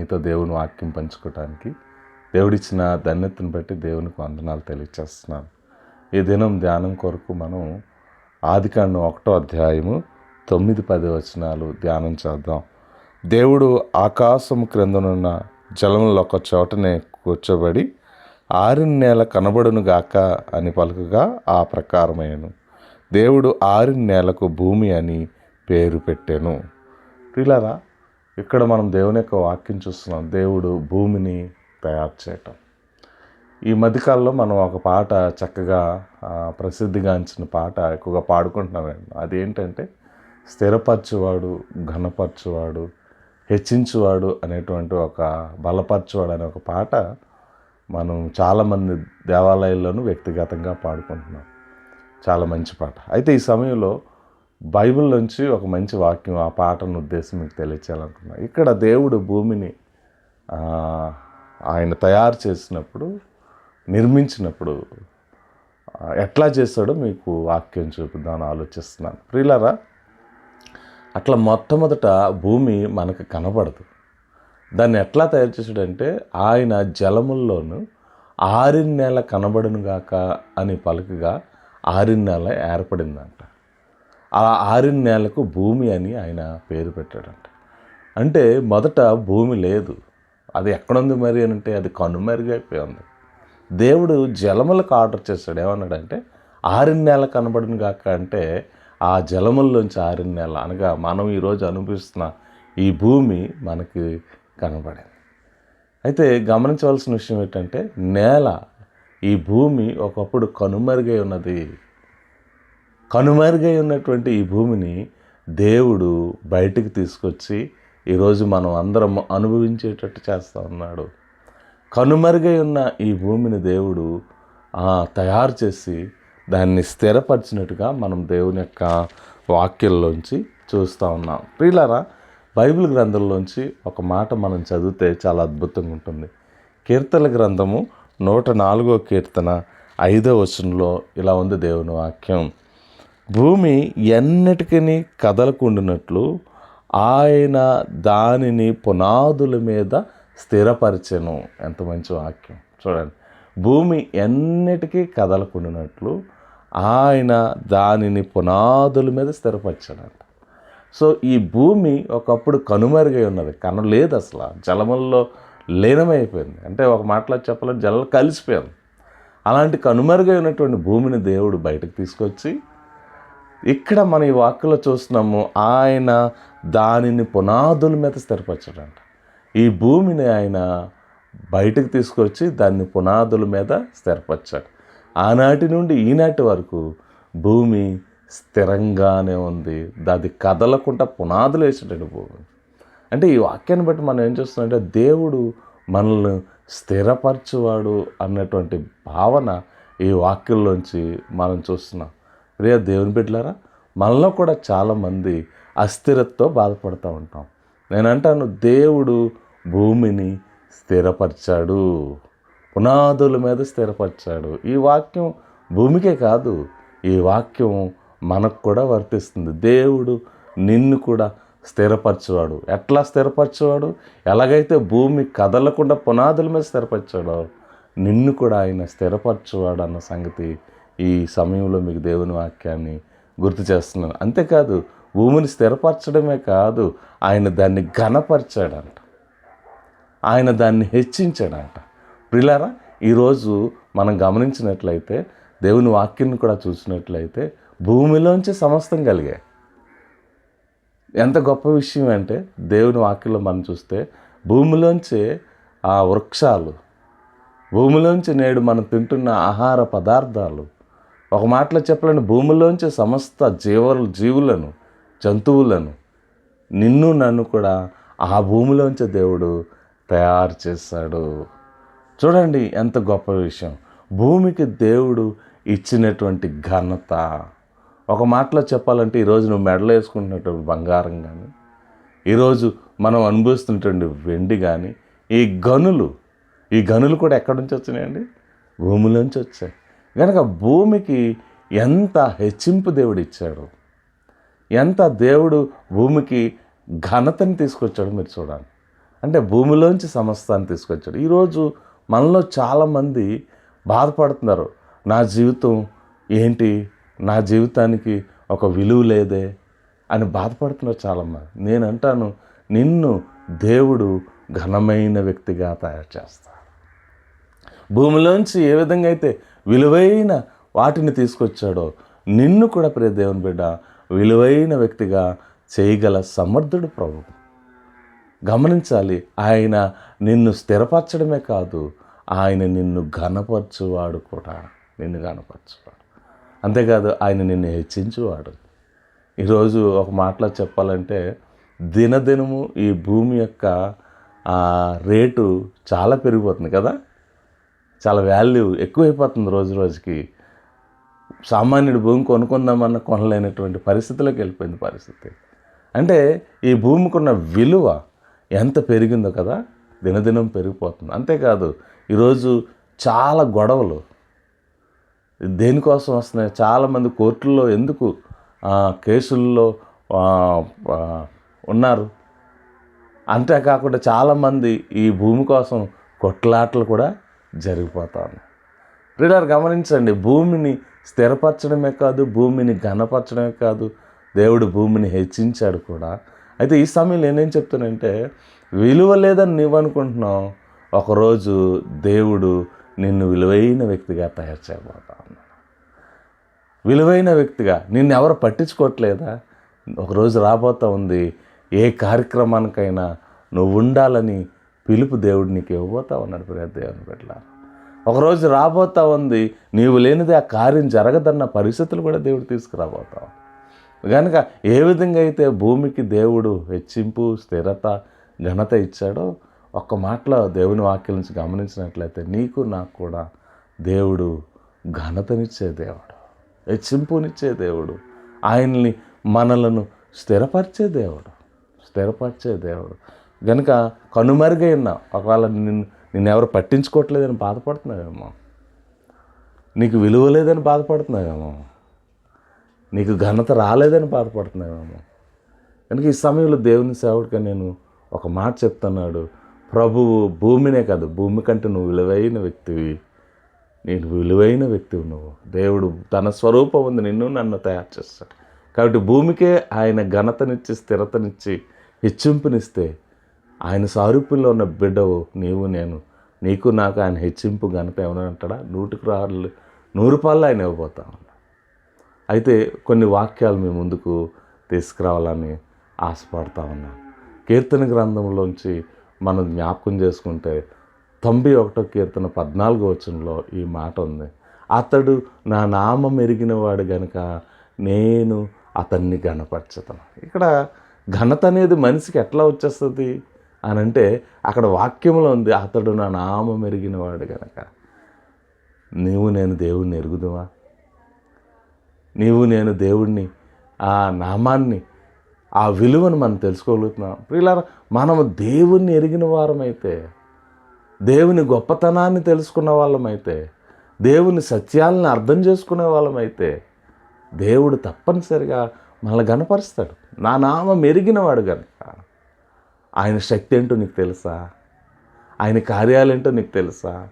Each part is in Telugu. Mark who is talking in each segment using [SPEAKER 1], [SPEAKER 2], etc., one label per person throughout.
[SPEAKER 1] మీతో దేవుని వాక్యం పంచుకోవటానికి దేవుడిచ్చిన ధన్యతను బట్టి దేవునికి వందనాలు తెలియచేస్తున్నాను. ఈ దినం ధ్యానం కొరకు మనం ఆదికాండం ఒకటో అధ్యాయము తొమ్మిది పది వచనాలు ధ్యానం చేద్దాం. దేవుడు ఆకాశం క్రిందనున్న జలంలో ఒక చోటనే కూర్చోబడి ఆరిన నేల కనబడును గాక అని పలుకగా ఆ ప్రకారమయ్యను. దేవుడు ఆరిన నేలకు భూమి అని పేరు పెట్టాను. పిల్లరా ఇక్కడ మనం దేవుని యొక్క వాక్యం చూస్తున్నాం. దేవుడు భూమిని తయారు చేయటం. ఈ మధ్యకాలంలో మనం ఒక పాట చక్కగా ప్రసిద్ధిగాంచిన పాట ఎక్కువగా పాడుకుంటున్నాం అదేంటంటే స్థిరపరచువాడు ఘనపరచువాడు హెచ్చించువాడు అనేటువంటి ఒక బలపరచువాడు అనే ఒక పాట మనం చాలామంది దేవాలయాల్లోనూ వ్యక్తిగతంగా పాడుకుంటున్నాం. చాలా మంచి పాట. అయితే ఈ సమయంలో బైబిల్ నుంచి ఒక మంచి వాక్యం ఆ పాటను ఉద్దేశం మీకు తెలియచేయాలనుకున్నా ఇక్కడ దేవుడు భూమిని ఆయన తయారు చేసినప్పుడు నిర్మించినప్పుడు ఎట్లా చేస్తాడో మీకు వాక్యం చూపిద్దామని ఆలోచిస్తున్నాను. ప్రియులరా అట్లా మొట్టమొదట భూమి మనకు కనబడదు. దాన్ని ఎట్లా తయారు చేసాడంటే ఆయన జలముల్లోనూ ఆరిన్ నెల కనబడును అని పలుకగా ఆరిన్ ఏర్పడిందంట. ఆ ఆరిన్ నేలకు భూమి అని ఆయన పేరు పెట్టాడంట. అంటే మొదట భూమి లేదు. అది ఎక్కడుంది మరి అని అంటే అది కనుమరుగైపోయింది. దేవుడు జలములకు ఆర్డర్ చేస్తాడు ఏమన్నాడంటే ఆరిన్ నేల కనబడిన గాక అంటే ఆ జలముల్లోంచి ఆరిన్ నేల అనగా మనం ఈరోజు అనుభవిస్తున్న ఈ భూమి మనకి కనబడింది. అయితే గమనించవలసిన విషయం ఏంటంటే నేల ఈ భూమి ఒకప్పుడు కనుమరుగై ఉన్నది. కనుమరుగై ఉన్నటువంటి ఈ భూమిని దేవుడు బయటికి తీసుకొచ్చి ఈరోజు మనం అందరం అనుభవించేటట్టు చేస్తూ ఉన్నాడు. కనుమరుగై ఉన్న ఈ భూమిని దేవుడు తయారు చేసి దాన్ని స్థిరపరిచినట్టుగా మనం దేవుని యొక్క వాక్యంలోంచి చూస్తూ ఉన్నాం. ప్రియులారా బైబిల్ గ్రంథంలోంచి ఒక మాట మనం చదివితే చాలా అద్భుతంగా ఉంటుంది. కీర్తన గ్రంథము నూట నాలుగో కీర్తన ఐదో వచనంలో ఇలా ఉంది దేవుని వాక్యం. భూమి ఎన్నటికీ కదలకుండినట్లు ఆయన దానిని పునాదుల మీద స్థిరపరిచెను. ఎంత మంచి వాక్యం. చూడండి. భూమి ఎన్నిటికీ కదలకుండినట్లు ఆయన దానిని పునాదుల మీద స్థిరపరిచాడంట. సో ఈ భూమి ఒకప్పుడు కనుమరుగై ఉన్నది. కను లేదు అసలు. జలముల్లో లీనమైపోయింది. అంటే ఒక మాటలో చెప్పాలంటే జలం కలిసిపోయింది అలాంటి కనుమరుగై ఉన్నటువంటి భూమిని దేవుడు బయటకు తీసుకొచ్చి ఇక్కడ మన ఈ వాక్యలో చూస్తున్నాము ఆయన దానిని పునాదుల మీద స్థిరపరచాడంట. ఈ భూమిని ఆయన బయటకు తీసుకొచ్చి దాన్ని పునాదుల మీద స్థిరపరచాడు. ఆనాటి నుండి ఈనాటి వరకు భూమి స్థిరంగానే ఉంది. అది కదలకుండా పునాదులు వేసేటట్టు భూమి. అంటే ఈ వాక్యాన్ని బట్టి మనం ఏం చూస్తున్నామంటే దేవుడు మనల్ని స్థిరపరచువాడు అన్నటువంటి భావన ఈ వాక్యంలోంచి మనం చూస్తున్నాం. రే దేవుని బిడ్డలారా మనలో కూడా చాలామంది అస్థిరతతో బాధపడుతూ ఉంటాం. నేను అంటాను దేవుడు భూమిని స్థిరపరిచాడు. పునాదుల మీద స్థిరపరిచాడు. ఈ వాక్యం భూమికే కాదు ఈ వాక్యం మనకు కూడా వర్తిస్తుంది. దేవుడు నిన్ను కూడా స్థిరపరచేవాడు. ఎట్లా స్థిరపరచేవాడు? ఎలాగైతే భూమి కదలకుండా పునాదుల మీద స్థిరపరిచాడో నిన్ను కూడా ఆయన స్థిరపరచేవాడు అన్న సంగతి ఈ సమయంలో మీకు దేవుని వాక్యాన్ని గుర్తు చేస్తున్నాను. అంతేకాదు భూమిని స్థిరపరచడమే కాదు ఆయన దాన్ని ఘనపరిచాడంట. ఆయన దాన్ని హెచ్చించాడంట. ప్రిలారా ఈరోజు మనం గమనించినట్లయితే దేవుని వాక్యాన్ని కూడా చూసినట్లయితే భూమిలోంచి సమస్తం కలిగాయి. ఎంత గొప్ప విషయం అంటే దేవుని వాక్యంలో మనం చూస్తే భూమిలోంచే ఆ వృక్షాలు భూమిలోంచి నేడు మనం తింటున్న ఆహార పదార్థాలు ఒక మాటలో చెప్పాలంటే భూమిలోంచి సమస్త జీవులు జీవులను జంతువులను నిన్ను నన్ను కూడా ఆ భూమిలోంచి దేవుడు తయారు చేశాడు. చూడండి ఎంత గొప్ప విషయం. భూమికి దేవుడు ఇచ్చినటువంటి ఘనత. ఒక మాటలో చెప్పాలంటే ఈరోజు నువ్వు మెడలు వేసుకుంటున్నటువంటి బంగారం కానీ ఈరోజు మనం అనుభవిస్తున్నటువంటి వెండి కానీ ఈ గనులు ఈ గనులు కూడా ఎక్కడి నుంచి వచ్చినాయండి? భూమిలోంచి వచ్చాయి. కనుక భూమికి ఎంత హెచ్చింపు దేవుడు ఇచ్చాడు ఎంత దేవుడు భూమికి ఘనతని తీసుకొచ్చాడు మీరు చూడాలి. అంటే భూమిలోంచి సమస్తాన్ని తీసుకొచ్చాడు. ఈరోజు మనలో చాలామంది బాధపడుతున్నారు. నా జీవితం ఏంటి? నా జీవితానికి ఒక విలువ లేదే అని బాధపడుతున్నారు చాలామంది. నేను అంటాను నిన్ను దేవుడు ఘనమైన వ్యక్తిగా తయారు చేస్తాడు. భూమిలోంచి ఏ విధంగా అయితే విలువైన వాటిని తీసుకొచ్చాడో. నిన్ను కూడా ప్రియ దేవుని బిడ్డ విలువైన వ్యక్తిగా చేయగల సమర్థుడు ప్రభు. గమనించాలి ఆయన నిన్ను స్థిరపరచడమే కాదు ఆయన నిన్ను ఘనపరచువాడు కూడా. నిన్ను ఘనపరచువాడు. అంతేకాదు ఆయన నిన్ను హెచ్చించువాడు. ఈరోజు ఒక మాటలో చెప్పాలంటే దినదినము ఈ భూమి యొక్క రేటు చాలా పెరిగిపోతుంది కదా? చాలా వాల్యూ ఎక్కువైపోతుంది రోజు రోజుకి. సామాన్యుడు భూమి కొనుక్కుందామన్న కొనలేనటువంటి పరిస్థితిలోకి వెళ్ళిపోయింది పరిస్థితి. అంటే ఈ భూమికి ఉన్న విలువ ఎంత పెరిగిందో కదా దినదినం పెరిగిపోతుంది. అంతేకాదు ఈరోజు చాలా గొడవలు దేనికోసం వస్తున్నాయి? చాలామంది కోర్టుల్లో ఎందుకు కేసుల్లో ఉన్నారు? అంతేకాకుండా చాలామంది ఈ భూమి కోసం కొట్లాటలు కూడా జరిగిపోతాను. ప్రియులారు గమనించండి భూమిని స్థిరపరచడమే కాదు భూమిని ఘనపరచడమే కాదు దేవుడు భూమిని హెచ్చించాడు కూడా. అయితే ఈ సమయంలో నేనేం చెప్తానంటే విలువ లేదని నువ్వు అనుకుంటున్నావు ఒకరోజు దేవుడు నిన్ను విలువైన వ్యక్తిగా తయారు చేయబోతా విలువైన వ్యక్తిగా నిన్ను ఎవరు పట్టించుకోవట్లేదా? ఒకరోజు రాబోతా ఉంది ఏ కార్యక్రమానికైనా నువ్వు ఉండాలని పిలుపు దేవుడు నీకు ఇవ్వబోతా ఉన్నాడు ప్రియ దేవుని బిడ్డ ఒకరోజు రాబోతా ఉంది. నీవు లేనిది ఆ కార్యం జరగదన్న పరిస్థితులు కూడా దేవుడు తీసుకురాబోతావు కనుక ఏ విధంగా అయితే భూమికి దేవుడు హెచ్చింపు స్థిరత ఘనత ఇచ్చాడో ఒక్క మాటలో దేవుని వాక్యం నుంచి గమనించినట్లయితే నీకు నాకు కూడా దేవుడు ఘనతనిచ్చే దేవుడు హెచ్చింపునిచ్చే దేవుడు ఆయన్ని మనలను స్థిరపరిచే దేవుడు స్థిరపరిచే దేవుడు గనుక కనుమరుగై ఉన్నా ఒకవేళ నిన్ను నిన్ను ఎవరు పట్టించుకోవట్లేదని బాధపడుతున్నావేమో. నీకు విలువ లేదని బాధపడుతున్నావేమో. నీకు ఘనత రాలేదని బాధపడుతున్నావేమో. కనుక ఈ సమయంలో దేవుని సేవకుడిగా నేను ఒక మాట చెప్తున్నాడు. ప్రభువు భూమినే కాదు భూమి కంటే నువ్వు విలువైన వ్యక్తివి. నేను విలువైన వ్యక్తివి నువ్వు. దేవుడు తన స్వరూపం ఉంది నిన్ను నన్ను తయారు చేస్తాడు. కాబట్టి భూమికే ఆయన ఘనతనిచ్చి స్థిరతనిచ్చి హెచ్చింపునిస్తే ఆయన సారూప్యంలో ఉన్న బిడ్డవు నీవు నేను. నీకు నాకు ఆయన హెచ్చింపు ఘనత ఏమైనా అంటాడా? నూటికి రాళ్ళు నూరు పాళ్ళు ఆయన ఇవ్వబోతా అయితే కొన్ని వాక్యాలు మీ ముందుకు తీసుకురావాలని ఆశపడతా ఉన్నాను కీర్తన గ్రంథంలోంచి మనం జ్ఞాపకం చేసుకుంటే తొంభై ఒకటో కీర్తన పద్నాలుగో వచనంలో ఈ మాట ఉంది. అతడు నా నామం ఎరిగినవాడు గనుక నేను అతన్ని గణపరచతను ఇక్కడ ఘనత అనేది మనిషికి ఎట్లా వచ్చేస్తుంది? అని అంటే అక్కడ వాక్యంలో ఉంది అతడు నా నామం ఎరిగినవాడు కనుక నీవు నేను దేవుణ్ణి ఎరుగుదువా? నీవు నేను దేవుణ్ణి ఆ నామాన్ని ఆ విలువను మనం తెలుసుకోగలుగుతున్నాం. ప్రియులారా మనము దేవుణ్ణి ఎరిగిన వారమైతే దేవుని గొప్పతనాన్ని తెలుసుకున్న వాళ్ళమైతే దేవుని సత్యాలను అర్థం చేసుకునే వాళ్ళమైతే దేవుడు తప్పనిసరిగా మనల్ని గనపరుస్తాడు నా నామం ఎరిగినవాడు కనుక ఆయన శక్తి ఏంటో నీకు తెలుసా? ఆయన కార్యాలేంటో నీకు తెలుసా?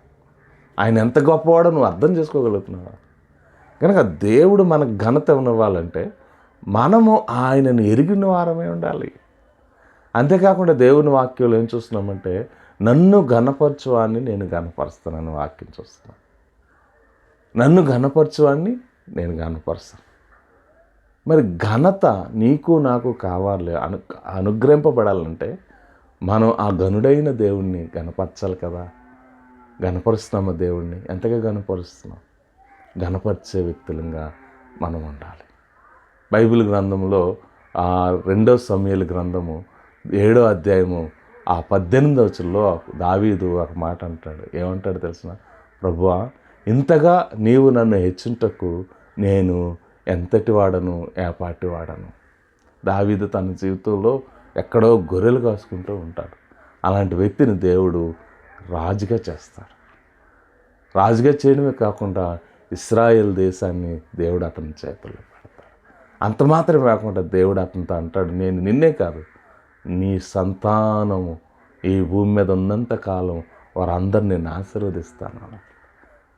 [SPEAKER 1] ఆయన ఎంత గొప్పవాడో నువ్వు అర్థం చేసుకోగలుగుతున్నావా? కనుక దేవుడు మనకు ఘనత ఇవ్వాలంటే మనము ఆయనను ఎరిగిన వారమే ఉండాలి. అంతేకాకుండా దేవుని వాక్యంలో ఏం చూస్తున్నామంటే నన్ను ఘనపరచువాన్ని నేను ఘనపరుస్తానని వాక్యం చూస్తున్నాను నన్ను ఘనపరచువాన్ని నేను ఘనపరుస్తాను. మరి ఘనత నీకు నాకు కావాలి అను అనుగ్రహింపబడాలంటే మనం ఆ గనుడైన దేవుణ్ణి గనపరచాలి కదా. గనపరుస్తున్నామా దేవుణ్ణి? ఎంతగా గనపరుస్తున్నాం గనపరిచే వ్యక్తులంగా మనం ఉండాలి. బైబిల్ గ్రంథంలో ఆ రెండో సమయాల గ్రంథము ఏడో అధ్యాయము ఆ పద్దెనిమిదవ వచ్చుల్లో దావీదు ఒక మాట అంటాడు. ఏమంటాడు తెలిసిన ప్రభువా ఇంతగా నీవు నన్ను హెచ్చుంటకు నేను ఎంతటి వాడను? ఏపాటి వాడను? దావీదు తన జీవితంలో ఎక్కడో గొర్రెలు కాసుకుంటూ ఉంటాడు అలాంటి వ్యక్తిని దేవుడు రాజుగా చేస్తాడు. రాజుగా చేయడమే కాకుండా ఇస్రాయేల్ దేశాన్ని దేవుడు అతని చేతుల్లో పెడతాడు. అంత మాత్రమే కాకుండా దేవుడు అతనితో అంటాడు నేను నిన్నే కాదు నీ సంతానము ఈ భూమి మీద ఉన్నంత కాలం వారందరిని నేను ఆశీర్వదిస్తాను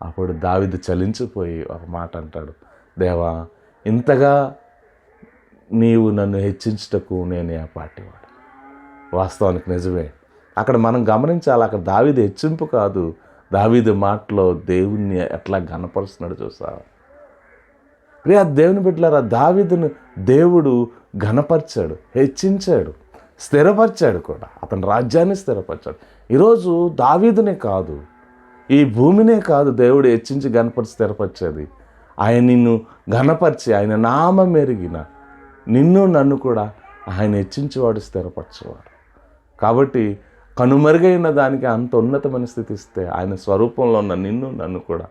[SPEAKER 1] అప్పుడు దావిది చలించిపోయి ఒక మాట అంటాడు దేవా ఇంతగా నీవు నన్ను హెచ్చించుటకు నేను ఆ పాటివాడు. వాస్తవానికి నిజమే. అక్కడ మనం గమనించాలి అక్కడ దావీది హెచ్చింపు కాదు. దావీది మాటలో దేవుణ్ణి ఎట్లా ఘనపరుస్తున్నాడు చూసావా ప్రియా దేవుని బిడ్డలారా దావీదును దేవుడు ఘనపరిచాడు హెచ్చించాడు స్థిరపరిచాడు కూడా. అతని రాజ్యాన్ని స్థిరపరిచాడు. ఈరోజు దావీదునే కాదు ఈ భూమినే కాదు దేవుడు హెచ్చించి ఘనపరిచి స్థిరపరిచేది. ఆయన నిన్ను ఘనపరిచి ఆయన నామం మెరిగిన నిన్ను నన్ను కూడా ఆయన హెచ్చించేవాడు స్థిరపరచేవాడు. కాబట్టి కనుమరుగైన దానికి అంత ఉన్నతమైన స్థితి ఇస్తే ఆయన స్వరూపంలో ఉన్న నిన్ను నన్ను కూడా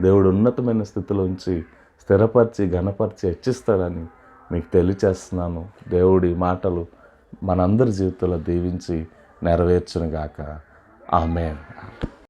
[SPEAKER 1] దేవుడు ఉన్నతమైన స్థితిలోంచి స్థిరపరిచి ఘనపరిచి హెచ్చిస్తాడని మీకు తెలియచేస్తున్నాను. దేవుడి మాటలు మనందరి జీవితంలో దీవించి నెరవేర్చునుగాక. ఆమె